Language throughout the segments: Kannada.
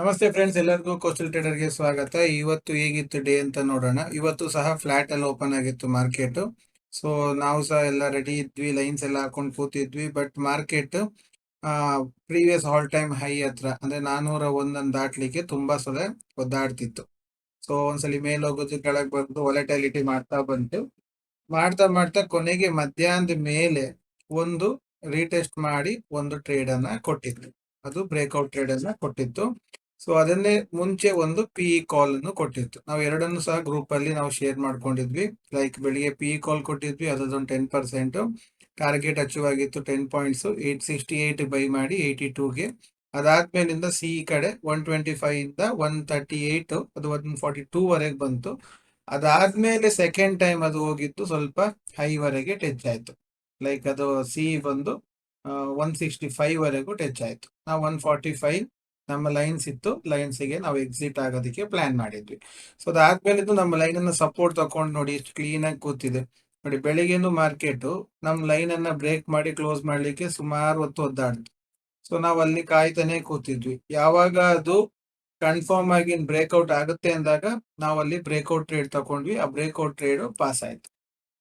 ನಮಸ್ತೆ ಫ್ರೆಂಡ್ಸ್ ಎಲ್ಲರಿಗೂ ಕೋಸ್ಟಲ್ ಟ್ರೇಡರ್ಗೆ ಸ್ವಾಗತ. ಇವತ್ತು ಹೇಗಿತ್ತು ಡೇ ಅಂತ ನೋಡೋಣ. ಇವತ್ತು ಸಹ ಫ್ಲಾಟ್ ಅಲ್ಲಿ ಓಪನ್ ಆಗಿತ್ತು ಮಾರ್ಕೆಟ್ ಸೊ ನಾವು ಸಹ ಎಲ್ಲ ರೆಡಿ ಇದ್ವಿ ಲೈನ್ಸ್ ಎಲ್ಲ ಹಾಕೊಂಡು ಕೂತಿದ್ವಿ but market previous all time high ಹತ್ರ, ಅಂದ್ರೆ ನಾನೂರ ಒಂದನ್ನು ದಾಟ್ಲಿಕ್ಕೆ ತುಂಬಾ ಸಲ ಒದ್ದಾಡ್ತಿತ್ತು. ಸೊ ಒಂದ್ಸಲಿ ಮೇಲೆ ಹೋಗೋದು ಕೆಳಗೆ ಬಂದು ಒಲೆಟಾಲಿಟಿ ಮಾಡ್ತಾ ಬಂತು. ಮಾಡ್ತಾ ಮಾಡ್ತಾ ಕೊನೆಗೆ ಮಧ್ಯಾಹ್ನದ ಮೇಲೆ ಒಂದು ರೀಟೆಸ್ಟ್ ಮಾಡಿ ಒಂದು ಟ್ರೇಡ್ ಅನ್ನ ಕೊಟ್ಟಿತ್ತು ಅದು ಬ್ರೇಕ್ಔಟ್ ಟ್ರೇಡ್ ಅನ್ನ ಕೊಟ್ಟಿತ್ತು. ಸೊ ಅದನ್ನೇ ಮುಂಚೆ ಒಂದು ಪಿ ಇ ಕಾಲ್ ಅನ್ನು ಕೊಟ್ಟಿತ್ತು. ನಾವು ಎರಡನ್ನು ಸಹ ಗ್ರೂಪ್ ಅಲ್ಲಿ ನಾವು ಶೇರ್ ಮಾಡ್ಕೊಂಡಿದ್ವಿ. ಲೈಕ್ ಬೆಳಿಗ್ಗೆ ಪಿ ಇ ಕಾಲ್ ಕೊಟ್ಟಿದ್ವಿ. ಅದೊಂದು ಟೆನ್ ಪರ್ಸೆಂಟ್ ಟಾರ್ಗೆಟ್ ಅಚೀವ್ ಆಗಿತ್ತು ten points eight sixty eight buy ಮಾಡಿ ಏಯ್ಟಿ ಟೂಗೆ ಅದಾದ್ಮೇಲಿಂದ ಸಿ ಕಡೆ ಒನ್ ಟ್ವೆಂಟಿ ಫೈವ್ ಇಂದ ಒನ್ ತರ್ಟಿ ಏಟ್ ಅದು ಒನ್ ಫಾರ್ಟಿ ಟೂ ವರೆಗೆ ಬಂತು. ಅದಾದ್ಮೇಲೆ ಸೆಕೆಂಡ್ ಟೈಮ್ ಅದು ಹೋಗಿತ್ತು. ಸ್ವಲ್ಪ ಹೈ ವರೆಗೆ ಟಚ್ ಆಯ್ತು. ಲೈಕ್ ಅದು ಸಿ ಬಂದು ಒನ್ ಸಿಕ್ಸ್ಟಿ ಫೈವ್ ವರೆಗೂ ಟಚ್ ಆಯ್ತು. ನಾವು ಒನ್ ಫಾರ್ಟಿ ಫೈವ್ ನಮ್ಮ ಲೈನ್ಸ್ ಇತ್ತು. ಲೈನ್ಸ್ಗೆ ನಾವು ಎಕ್ಸಿಟ್ ಆಗೋದಕ್ಕೆ ಪ್ಲಾನ್ ಮಾಡಿದ್ವಿ. ಸೊ ಅದಾದ್ಮೇಲೆ ನಮ್ಮ ಲೈನ್ ಅನ್ನ ಸಪೋರ್ಟ್ ತಕೊಂಡು ನೋಡಿ ಎಷ್ಟು ಕ್ಲೀನ್ ಆಗಿ ಕೂತಿದೆ. ನೋಡಿ ಬೆಳಿಗ್ಗೆನು ಮಾರ್ಕೆಟ್ ನಮ್ಮ ಲೈನ್ ಅನ್ನ ಬ್ರೇಕ್ ಮಾಡಿ ಕ್ಲೋಸ್ ಮಾಡ್ಲಿಕ್ಕೆ ಸುಮಾರು ಹೊತ್ತು ಒದ್ದಾಡ್ತು. ಸೊ ನಾವು ಅಲ್ಲಿ ಕಾಯ್ತಾನೆ ಕೂತಿದ್ವಿ. ಯಾವಾಗ ಅದು ಕನ್ಫರ್ಮ್ ಆಗಿ ಬ್ರೇಕ್ಔಟ್ ಆಗುತ್ತೆ ಅಂದಾಗ ನಾವು ಅಲ್ಲಿ ಬ್ರೇಕ್ಔಟ್ ಟ್ರೇಡ್ ತಗೊಂಡ್ವಿ. ಆ ಬ್ರೇಕ್ಔಟ್ ಟ್ರೇಡ್ ಪಾಸ್ ಆಯ್ತು.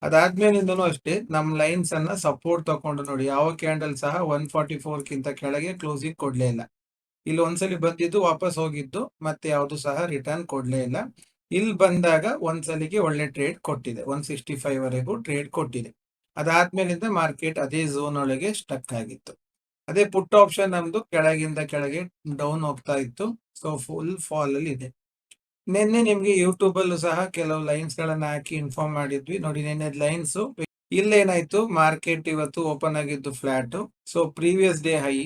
ಅದಾದ್ಮೇಲಿಂದನೂ ಅಷ್ಟೇ ನಮ್ಮ ಲೈನ್ಸ್ ಅನ್ನ ಸಪೋರ್ಟ್ ತಕೊಂಡು ನೋಡಿ, ಯಾವ ಕ್ಯಾಂಡಲ್ ಸಹ ಒನ್ ಫಾರ್ಟಿ ಫೋರ್ ಕಿಂತ ಕೆಳಗೆ ಕ್ಲೋಸಿಂಗ್ ಕೊಡ್ಲೇ ಇಲ್ಲ. ಇಲ್ಲಿ ಒಂದ್ಸಲಿ ಬಂದಿದ್ದು ವಾಪಸ್ ಹೋಗಿದ್ದು, ಮತ್ತೆ ಯಾವುದು ಸಹ ರಿಟರ್ನ್ ಕೊಡ್ಲೇ ಇಲ್ಲ. ಇಲ್ಲಿ ಬಂದಾಗ ಒಂದ್ಸಲಿಗೆ ಒಳ್ಳೆ ಟ್ರೇಡ್ ಕೊಟ್ಟಿದೆ ಒನ್ ಸಿಕ್ಸ್ಟಿ ಫೈವ್ ವರೆಗೂ ಟ್ರೇಡ್ ಕೊಟ್ಟಿದೆ. ಅದಾದ್ಮೇಲಿಂದ ಮಾರ್ಕೆಟ್ ಅದೇ ಝೋನ್ ಒಳಗೆ ಸ್ಟಕ್ ಆಗಿತ್ತು. ಅದೇ ಪುಟ್ ಆಪ್ಷನ್ ನಮ್ದು ಕೆಳಗಿಂದ ಕೆಳಗೆ ಡೌನ್ ಹೋಗ್ತಾ ಇತ್ತು ಸೊ ಫುಲ್ ಫಾಲ್ ಅಲ್ಲಿ ಇದೆ. ನಿನ್ನೆ ನಿಮ್ಗೆ ಯೂಟ್ಯೂಬ್ ಅಲ್ಲೂ ಸಹ ಕೆಲವು ಲೈನ್ಸ್ ಗಳನ್ನ ಹಾಕಿ ಇನ್ಫಾರ್ಮ್ ಮಾಡಿದ್ವಿ. ನೋಡಿ, ನಿನ್ನೆ ಲೈನ್ಸ್ ಇಲ್ಲೇನಾಯ್ತು ಮಾರ್ಕೆಟ್ ಇವತ್ತು ಓಪನ್ ಆಗಿದ್ದು flat so previous day high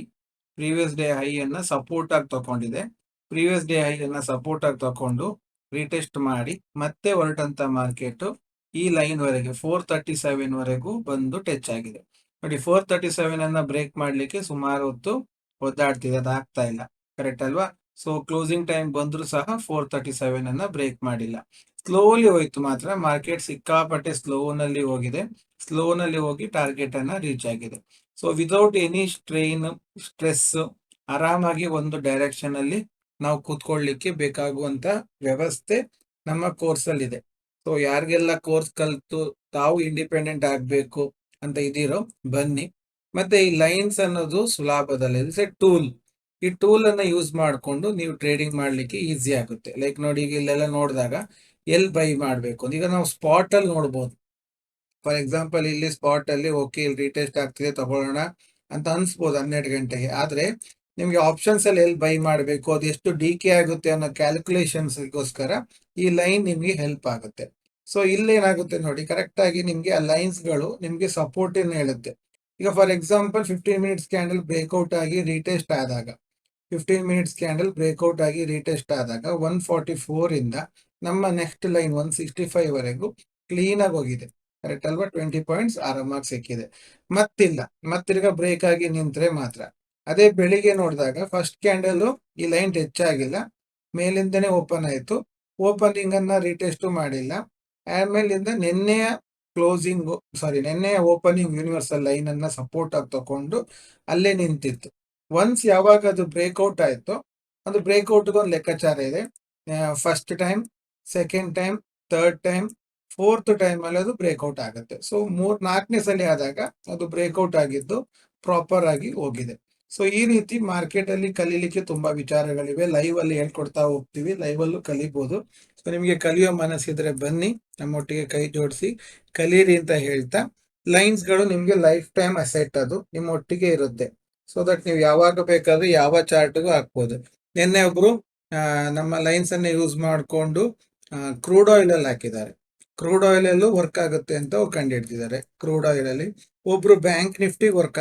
previous day high ಅನ್ನ ಸಪೋರ್ಟ್ ಆಗಿ ತಗೊಂಡಿದೆ. ಪ್ರೀವಿಯಸ್ ಡೇ ಹೈ ಅನ್ನ ಸಪೋರ್ಟ್ ಆಗಿ ತಕೊಂಡು ರೀಟೆಸ್ಟ್ ಮಾಡಿ ಮತ್ತೆ ಹೊರಟಂತ ಮಾರ್ಕೆಟ್ ಈ ಲೈನ್ ವರೆಗೆ ಫೋರ್ ತರ್ಟಿ ಸೆವೆನ್ ವರೆಗೂ ಬಂದು ಟಚ್ ಆಗಿದೆ. ನೋಡಿ ಫೋರ್ ತರ್ಟಿ ಸೆವೆನ್ ಅನ್ನ ಬ್ರೇಕ್ ಮಾಡ್ಲಿಕ್ಕೆ ಸುಮಾರು ಹೊತ್ತು ಒದ್ದಾಡ್ತಿದೆ ಅದಾಗ್ತಾ ಇಲ್ಲ. ಕರೆಕ್ಟ್ ಅಲ್ವಾ? ಸೊ ಕ್ಲೋಸಿಂಗ್ ಟೈಮ್ ಬಂದ್ರು ಸಹ ಫೋರ್ ತರ್ಟಿ ಸೆವೆನ್ ಅನ್ನ ಬ್ರೇಕ್ ಮಾಡಿಲ್ಲ. ಸ್ಲೋಲಿ ಹೋಯ್ತು ಮಾತ್ರ. ಮಾರ್ಕೆಟ್ ಸಿಕ್ಕಾಪಟ್ಟೆ ಸ್ಲೋ ನಲ್ಲಿ ಹೋಗಿದೆ. ಸ್ಲೋ ನಲ್ಲಿ ಹೋಗಿ ಟಾರ್ಗೆಟ್ ಅನ್ನ ರೀಚ್ ಆಗಿದೆ. So without any strain stress ಆರಾಮಾಗಿ ಒಂದು ಡೈರೆಕ್ಷನ್ ಅಲ್ಲಿ ನಾವು ಕೂತ್ಕೊಳ್ಳಿಕ್ಕೆ ಬೇಕಾಗುವಂತ ವ್ಯವಸ್ಥೆ ನಮ್ಮ ಕೋರ್ಸ್ ಅಲ್ಲಿ ಇದೆ. ಸೊ ಯಾರಿಗೆಲ್ಲ ಕೋರ್ಸ್ ಕಲಿತು, ತಾವು ಇಂಡಿಪೆಂಡೆಂಟ್ ಆಗ್ಬೇಕು ಅಂತ ಇದೀರೋ ಬನ್ನಿ. ಮತ್ತೆ ಈ ಲೈನ್ಸ್ ಅನ್ನೋದು ಸುಲಭದಲ್ಲಿ ಇಟ್ಸ್ ಟೂಲ್ ಈ ಟೂಲ್ ಅನ್ನ ಯೂಸ್ ಮಾಡಿಕೊಂಡು ನೀವು ಟ್ರೇಡಿಂಗ್ ಮಾಡ್ಲಿಕ್ಕೆ ಈಸಿ ಆಗುತ್ತೆ. ಲೈಕ್ ನೋಡಿ ಈಗ ಇಲ್ಲೆಲ್ಲ ನೋಡಿದಾಗ ಎಲ್ ಬೈ ಮಾಡಬೇಕು ಈಗ ನಾವು ಸ್ಪಾಟ್ ಅಲ್ಲಿ ನೋಡ್ಬೋದು. ಫಾರ್ ಎಕ್ಸಾಂಪಲ್ ಇಲ್ಲಿ ಸ್ಪಾಟ್ ಅಲ್ಲಿ ಓಕೆ ಇಲ್ಲಿ ರೀಟೆಸ್ಟ್ ಆಗ್ತಿದೆ, ತಗೊಳ್ಳೋಣ ಅಂತ ಅನ್ಸ್ಬೋದು ಹನ್ನೆರಡು ಗಂಟೆಗೆ. ಆದ್ರೆ ನಿಮ್ಗೆ ಆಪ್ಷನ್ಸ್ ಅಲ್ಲಿ ಎಲ್ಲಿ ಬೈ ಮಾಡಬೇಕು, ಅದು ಎಷ್ಟು ಡಿ ಕೆ ಆಗುತ್ತೆ ಅನ್ನೋ ಕ್ಯಾಲ್ಕುಲೇಷನ್ಸ್ಗೋಸ್ಕರ ಈ ಲೈನ್ ನಿಮ್ಗೆ ಹೆಲ್ಪ್ ಆಗುತ್ತೆ. ಸೊ ಇಲ್ಲೇನಾಗುತ್ತೆ ನೋಡಿ ಕರೆಕ್ಟ್ ಆಗಿ ನಿಮ್ಗೆ ಆ ಲೈನ್ಸ್ಗಳು ನಿಮ್ಗೆ ಸಪೋರ್ಟ್ ಹೇಳುತ್ತೆ. ಈಗ for example fifteen minutes candle breakout ಆಗಿ ರೀಟೆಸ್ಟ್ ಆದಾಗ ಫಿಫ್ಟೀನ್ ಮಿನಿಟ್ಸ್ ಕ್ಯಾಂಡಲ್ ಬ್ರೇಕ್ಔಟ್ ಆಗಿ ರೀಟೆಸ್ಟ್ ಆದಾಗ ಒನ್ ಫಾರ್ಟಿ ಫೋರ್ ಇಂದ ನಮ್ಮ next line one sixty five ವರೆಗೂ ಕ್ಲೀನ್ ಆಗಿ ಹೋಗಿದೆ. ಕರೆಕ್ಟ್ ಅಲ್ವಾ? ಟ್ವೆಂಟಿ ಪಾಯಿಂಟ್ಸ್ ಆರಾಮಾಗಿ ಸಿಕ್ಕಿದೆ. ಮತ್ತಿಲ್ಲ. ಮತ್ತಿರ್ಗ ಬ್ರೇಕ್ ಆಗಿ ನಿಂತ್ರೆ ಮಾತ್ರ. ಅದೇ ಬೆಳಿಗ್ಗೆ ನೋಡಿದಾಗ ಫಸ್ಟ್ ಕ್ಯಾಂಡಲ್ ಈ ಲೈನ್ ಟಚ್ ಆಗಿಲ್ಲ. ಮೇಲಿಂದನೇ ಓಪನ್ ಆಯಿತು. ಓಪನಿಂಗ್ ಅನ್ನ ರೀಟೆಸ್ಟ್ ಮಾಡಿಲ್ಲ. ಆಮೇಲಿಂದ ನಿನ್ನೆಯ ಕ್ಲೋಸಿಂಗ್ ಸಾರಿ ನಿನ್ನೆಯ ಓಪನಿಂಗ್ ಯೂನಿವರ್ಸಲ್ ಲೈನ್ ಅನ್ನ ಸಪೋರ್ಟ್ ಆಗಿ ತಕೊಂಡು ಅಲ್ಲೇ ನಿಂತಿತ್ತು. ಒನ್ಸ್ ಯಾವಾಗ ಅದು ಬ್ರೇಕ್ಔಟ್ ಆಯಿತು, ಅದು ಬ್ರೇಕ್ಔಟ್ಗೆ ಒಂದು ಲೆಕ್ಕಾಚಾರ ಇದೆ. First time second time third time fourth time ಅಲ್ಲಿ ಅದು ಬ್ರೇಕ್ಔಟ್ ಆಗುತ್ತೆ. ಸೊ ಮೂರ್, ನಾಲ್ಕನೇ ಸಲ ಆದಾಗ ಅದು ಬ್ರೇಕ್ಔಟ್ ಆಗಿದ್ದು ಪ್ರಾಪರ್ ಆಗಿ ಹೋಗಿದೆ. ಸೊ ಈ ರೀತಿ ಮಾರ್ಕೆಟ್ ಅಲ್ಲಿ ಕಲೀಲಿಕ್ಕೆ ತುಂಬಾ ವಿಚಾರಗಳಿವೆ. ಲೈವ್ ಅಲ್ಲಿ ಹೇಳ್ಕೊಡ್ತಾ ಹೋಗ್ತೀವಿ. ಲೈವ್ ಅಲ್ಲೂ ಕಲಿಬಹುದು ಸೊ ನಿಮಗೆ ಕಲಿಯೋ ಮನಸ್ಸಿದ್ರೆ ಬನ್ನಿ. ನಮ್ಮೊಟ್ಟಿಗೆ ಕೈ ಜೋಡಿಸಿ ಕಲೀರಿ ಅಂತ ಹೇಳ್ತಾ ಲೈನ್ಸ್ಗಳು ನಿಮ್ಗೆ ಲೈಫ್ ಟೈಮ್ ಅಸೆಟ್ ಅದು. ನಿಮ್ಮ ಒಟ್ಟಿಗೆ ಇರುತ್ತೆ. ಸೊ ದಟ್ ನೀವು ಯಾವಾಗ ಬೇಕಾದ್ರೂ ಯಾವ ಚಾರ್ಟ್ಗೂ ಹಾಕ್ಬೋದು. ನಿನ್ನೆ ಒಬ್ರು ನಮ್ಮ ಲೈನ್ಸ್ ಅನ್ನ ಯೂಸ್ ಮಾಡಿಕೊಂಡು ಕ್ರೂಡ್ ಆಯಿಲ್ ಅಲ್ಲಿ ಹಾಕಿದ್ದಾರೆ. ಕ್ರೂಡ್ ಆಯಿಲ್ ಅಲ್ಲೂ ವರ್ಕ್ ಆಗುತ್ತೆ ಅಂತ ಕಂಡು ಕ್ರೂಡ್ ಆಯಿಲ್ ಅಲ್ಲಿ ಒಬ್ರು ಬ್ಯಾಂಕ್ ನಿಫ್ಟಿ ವರ್ಕ್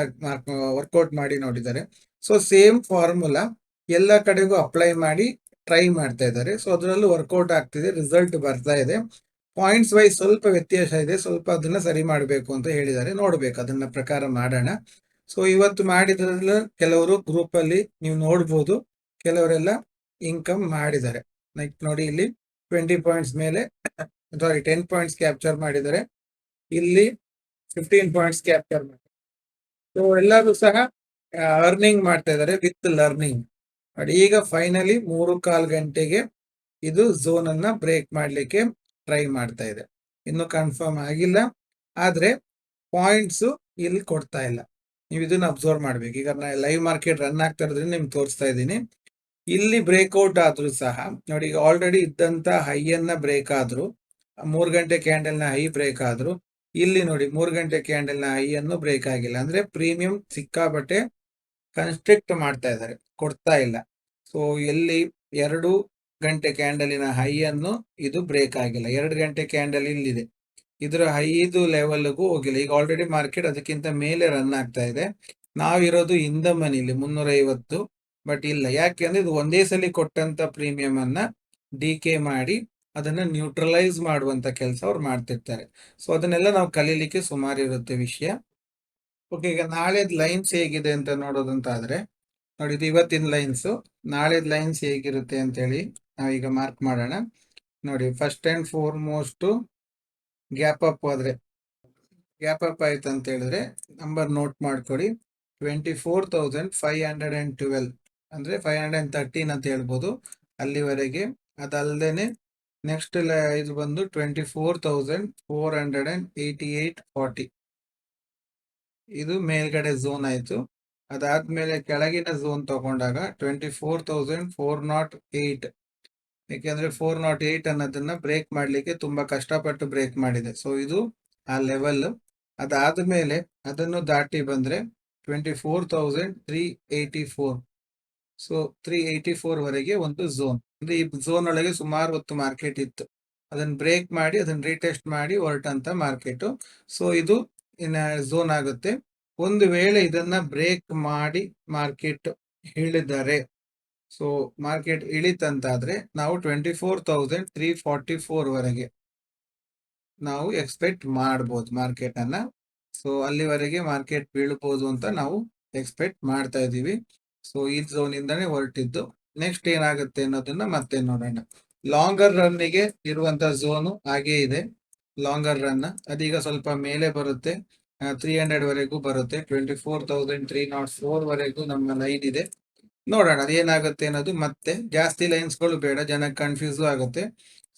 ವರ್ಕೌಟ್ ಮಾಡಿ ನೋಡಿದ್ದಾರೆ. ಸೊ ಸೇಮ್ ಫಾರ್ಮುಲಾ ಎಲ್ಲ ಕಡೆಗೂ ಅಪ್ಲೈ ಮಾಡಿ ಟ್ರೈ ಮಾಡ್ತಾ ಇದ್ದಾರೆ. ಸೊ ಅದರಲ್ಲೂ ವರ್ಕೌಟ್ ಆಗ್ತಿದೆ ರಿಸಲ್ಟ್ ಬರ್ತಾ ಇದೆ. ಪಾಯಿಂಟ್ಸ್ ವೈಸ್ ಸ್ವಲ್ಪ ವ್ಯತ್ಯಾಸ ಇದೆ, ಸ್ವಲ್ಪ ಅದನ್ನ ಸರಿ ಮಾಡಬೇಕು ಅಂತ ಹೇಳಿದ್ದಾರೆ. ನೋಡ್ಬೇಕು, ಅದನ್ನ ಪ್ರಕಾರ ಮಾಡೋಣ. ಸೊ ಇವತ್ತು ಮಾಡಿದ್ರಲ್ಲ ಕೆಲವರು ಗ್ರೂಪ್ ಅಲ್ಲಿ ನೀವು ನೋಡ್ಬೋದು. ಕೆಲವರೆಲ್ಲ ಇನ್ಕಮ್ ಮಾಡಿದ್ದಾರೆ. ಲೈಕ್ ನೋಡಿ ಇಲ್ಲಿ ಟ್ವೆಂಟಿ ಪಾಯಿಂಟ್ಸ್ ಮೇಲೆ ಸಾರಿ ಟೆನ್ ಪಾಯಿಂಟ್ಸ್ ಕ್ಯಾಪ್ಚರ್ ಮಾಡಿದ್ದಾರೆ. ಇಲ್ಲಿ ಫಿಫ್ಟೀನ್ ಪಾಯಿಂಟ್ಸ್ ಕ್ಯಾಪ್ಚರ್ ಮಾಡಿದ್ದಾರೆ ಸೊ ಎಲ್ಲರೂ ಸಹ ಅರ್ನಿಂಗ್ ಮಾಡ್ತಾ ಇದ್ದಾರೆ ವಿತ್ ಲರ್ನಿಂಗ್ ಬಟ್ ಈಗ ಫೈನಲಿ ಮೂರು ಕಾಲು ಗಂಟೆಗೆ ಇದು ಝೋನ್ ಅನ್ನ ಬ್ರೇಕ್ ಮಾಡ್ಲಿಕ್ಕೆ ಟ್ರೈ ಮಾಡ್ತಾ ಇದೆ. ಇನ್ನು ಕನ್ಫರ್ಮ್ ಆಗಿಲ್ಲ. ಆದ್ರೆ ಪಾಯಿಂಟ್ಸ್ ಇಲ್ಲಿ ಕೊಡ್ತಾ ಇಲ್ಲ. ನೀವು ಇದನ್ನ ಅಬ್ಸರ್ವ್ ಮಾಡ್ಬೇಕು. ಈಗ ನಾ ಲೈವ್ ಮಾರ್ಕೆಟ್ ರನ್ ಆಗ್ತಾ ಇರೋದ್ರಿಂದ ನಿಮ್ಗೆ ತೋರಿಸ್ತಾ ಇದ್ದೀನಿ. ಇಲ್ಲಿ ಬ್ರೇಕ್ಔಟ್ ಆದ್ರೂ ಸಹ, ನೋಡಿ ಈಗ ಆಲ್ರೆಡಿ ಇದ್ದಂತ ಹೈಯನ್ನ ಬ್ರೇಕ್ ಆದ್ರು, ಮೂರ್ ಗಂಟೆ ಕ್ಯಾಂಡಲ್ನ ಹೈ ಬ್ರೇಕ್ ಆದ್ರು, ಇಲ್ಲಿ ನೋಡಿ ಮೂರ್ ಗಂಟೆ ಕ್ಯಾಂಡಲ್ನ ಹೈ ಅನ್ನು ಬ್ರೇಕ್ ಆಗಿಲ್ಲ. ಅಂದ್ರೆ ಪ್ರೀಮಿಯಂ ಸಿಕ್ಕಾಪಟ್ಟೆ ಕನ್ಸ್ಟ್ರಿಕ್ಟ್ ಮಾಡ್ತಾ ಇದ್ದಾರೆ, ಕೊಡ್ತಾ ಇಲ್ಲ. ಸೊ ಎಲ್ಲಿ ಎರಡು ಗಂಟೆ ಕ್ಯಾಂಡಲಿನ ಹೈ ಅನ್ನು ಇದು ಬ್ರೇಕ್ ಆಗಿಲ್ಲ. ಎರಡು ಗಂಟೆ ಕ್ಯಾಂಡಲ್ ಇಲ್ಲಿದೆ. ಇದರ ಐದು ಲೆವೆಲ್ಗೂ ಹೋಗಿಲ್ಲ. ಈಗ ಆಲ್ರೆಡಿ ಮಾರ್ಕೆಟ್ ಅದಕ್ಕಿಂತ ಮೇಲೆ ರನ್ ಆಗ್ತಾ ಇದೆ. ನಾವಿರೋದು ಇಂದ ಮನೇಲಿ ಮುನ್ನೂರ ಐವತ್ತು ಬಟ್ ಇಲ್ಲ. ಯಾಕೆ ಅಂದ್ರೆ ಇದು ಒಂದೇ ಸಲ ಕೊಟ್ಟಂತ ಪ್ರೀಮಿಯಂ ಅನ್ನ ಡಿ ಕೆ ಮಾಡಿ ಅದನ್ನ ನ್ಯೂಟ್ರಲೈಸ್ ಮಾಡುವಂತ ಕೆಲಸ ಅವ್ರು ಮಾಡ್ತಿರ್ತಾರೆ. ಸೊ ಅದನ್ನೆಲ್ಲ ನಾವು ಕಲೀಲಿಕ್ಕೆ ಸುಮಾರು ಇರುತ್ತೆ ವಿಷಯ. ಓಕೆ ಈಗ ನಾಳೆದ್ ಲೈನ್ಸ್ ಹೇಗಿದೆ ಅಂತ ನೋಡೋದಂತ ಆದ್ರೆ ನೋಡಿ ಇದು ಇವತ್ತಿನ ಲೈನ್ಸ್ ನಾಳೆದ್ ಲೈನ್ಸ್ ಹೇಗಿರುತ್ತೆ ಅಂತ ಹೇಳಿ ನಾವೀಗ ಮಾರ್ಕ್ ಮಾಡೋಣ. ನೋಡಿ first and foremost gap up ಆದರೆ, ಗ್ಯಾಪ್ ಅಪ್ ಆಯ್ತು ಅಂತ ಹೇಳಿದ್ರೆ ನಂಬರ್ ನೋಟ್ ಮಾಡ್ಕೊಡಿ. Twenty four thousand five hundred and twelve ಅಂದ್ರೆ ಫೈವ್ ಹಂಡ್ರೆಡ್ ಅಂಡ್ ತರ್ಟೀನ್ ಅಂತ ಹೇಳ್ಬೋದು. ಅಲ್ಲಿವರೆಗೆ ಅದಲ್ಲದೇ ನೆಕ್ಸ್ಟ್ ಇದು ಬಂದು twenty four thousand four hundred and eighty eight forty ಇದು ಮೇಲ್ಗಡೆ ಝೋನ್ ಆಯ್ತು. ಅದಾದ್ಮೇಲೆ ಕೆಳಗಿನ ಝೋನ್ ತಗೊಂಡಾಗ twenty four thousand four naught eight ಯಾಕೆಂದ್ರೆ ಫೋರ್ ನಾಟ್ ಏಟ್ ಅನ್ನೋದನ್ನ ಬ್ರೇಕ್ ಮಾಡ್ಲಿಕ್ಕೆ ತುಂಬಾ ಕಷ್ಟಪಟ್ಟು ಬ್ರೇಕ್ ಮಾಡಿದೆ. ಸೊ ಇದು ಆ ಲೆವೆಲ್ ಅದಾದ್ಮೇಲೆ ಅದನ್ನು ದಾಟಿ ಬಂದ್ರೆ twenty four thousand three eighty four so three eighty four ವರೆಗೆ ಒಂದು ಝೋನ್ ಅಂದ್ರೆ ಈ ಝೋನ್ ಒಳಗೆ ಸುಮಾರು ಹೊತ್ತು ಮಾರ್ಕೆಟ್ ಇತ್ತು. ಅದನ್ನ ಬ್ರೇಕ್ ಮಾಡಿ, ಅದನ್ನ ರೀಟೆಸ್ಟ್ ಮಾಡಿ ಹೊರಟಂತ ಮಾರ್ಕೆಟ್ ಸೊ ಇದು ಝೋನ್ ಆಗುತ್ತೆ. ಒಂದು ವೇಳೆ ಇದನ್ನ ಬ್ರೇಕ್ ಮಾಡಿ ಮಾರ್ಕೆಟ್ ಇಳಿದರೆ ಸೊ ಮಾರ್ಕೆಟ್ ಇಳಿತಂತಾದ್ರೆ ನಾವು twenty four thousand three forty four ವರೆಗೆ ನಾವು ಎಕ್ಸ್ಪೆಕ್ಟ್ ಮಾಡ್ಬೋದು ಮಾರ್ಕೆಟ್ ಅನ್ನ ಸೊ ಅಲ್ಲಿವರೆಗೆ ಮಾರ್ಕೆಟ್ ಬೀಳ್ಬೋದು ಅಂತ ನಾವು ಎಕ್ಸ್ಪೆಕ್ಟ್ ಮಾಡ್ತಾ ಇದ್ದೀವಿ. ಸೊ ಈ ಝೋನ್ ಇಂದಾನೆ ಹೊರಟಿದ್ದು. ನೆಕ್ಸ್ಟ್ ಏನಾಗುತ್ತೆ ಅನ್ನೋದನ್ನ ಮತ್ತೆ ನೋಡೋಣ. ಲಾಂಗರ್ ರನ್ನಿಗೆ ಇರುವಂತ ಝೋನು ಹಾಗೇ ಇದೆ. ಲಾಂಗರ್ ರನ್ ಅದೀಗ ಸ್ವಲ್ಪ ಮೇಲೆ ಬರುತ್ತೆ. ತ್ರೀ ಹಂಡ್ರೆಡ್ ವರೆಗೂ ಬರುತ್ತೆ. Twenty four thousand three naught four ವರೆಗೂ ನಮ್ಮ ಲೈನ್ ಇದೆ. ನೋಡೋಣ, ಅದೇನಾಗುತ್ತೆ ಅನ್ನೋದು ಮತ್ತೆ ಜಾಸ್ತಿ ಲೈನ್ಸ್ಗಳು ಬೇಡ ಜನಕ್ಕೆ ಕನ್ಫ್ಯೂಸ್ ಆಗುತ್ತೆ.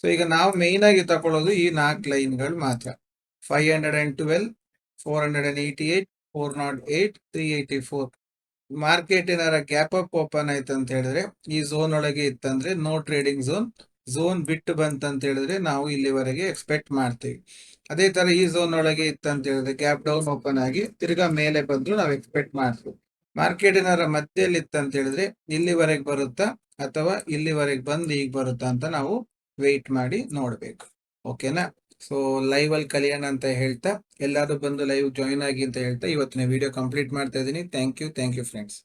ಸೊ ಈಗ ನಾವು ಮೇನ್ ಆಗಿ ತಗೊಳ್ಳೋದು ಈ ನಾಲ್ಕು ಲೈನ್ಗಳು ಮಾತ್ರ. Five hundred and twelve four hundred and eighty eight four naught eight three eighty four market ಏನಾರ ಗ್ಯಾಪ್ ಅಪ್ ಓಪನ್ ಆಯ್ತು ಅಂತ ಹೇಳಿದ್ರೆ, ಈ ಝೋನ್ ಒಳಗೆ ಇತ್ತಂದ್ರೆ ನೋ ಟ್ರೇಡಿಂಗ್ ಝೋನ್ ಝೋನ್ ಬಿಟ್ಟು ಬಂತಂತ ಹೇಳಿದ್ರೆ ನಾವು ಇಲ್ಲಿವರೆಗೆ ಎಕ್ಸ್ಪೆಕ್ಟ್ ಮಾಡ್ತೀವಿ. ಅದೇ ತರ ಈ ಝೋನ್ ಒಳಗೆ ಇತ್ತಂತ ಹೇಳಿದ್ರೆ ಗ್ಯಾಪ್ ಡೌನ್ ಓಪನ್ ಆಗಿ ತಿರ್ಗಾ ಮೇಲೆ ಬಂದ್ರು ನಾವು ಎಕ್ಸ್ಪೆಕ್ಟ್ ಮಾಡ್ತೀವಿ. ಮಾರ್ಕೆಟ್ ಏನಾರ ಮಧ್ಯದಲ್ಲಿ ಇತ್ತಂತ ಹೇಳಿದ್ರೆ ಇಲ್ಲಿವರೆಗೆ ಬರುತ್ತಾ ಅಥವಾ ಇಲ್ಲಿವರೆಗೆ ಬಂದು ಈಗ ಬರುತ್ತಾ ಅಂತ ನಾವು ವೆಯ್ಟ್ ಮಾಡಿ ನೋಡ್ಬೇಕು. ಓಕೆನಾ ಸೊ ಲೈವ್ ಅಲ್ಲಿ ಕಲಿಯೋಣ ಅಂತ ಹೇಳ್ತಾ ಎಲ್ಲರೂ ಬಂದು ಲೈವ್ ಜಾಯಿನ್ ಆಗಿ ಅಂತ ಹೇಳ್ತಾ ಇವತ್ತಿನ ವಿಡಿಯೋ ಕಂಪ್ಲೀಟ್ ಮಾಡ್ತಾ ಇದ್ದೀನಿ. Thank you thank you friends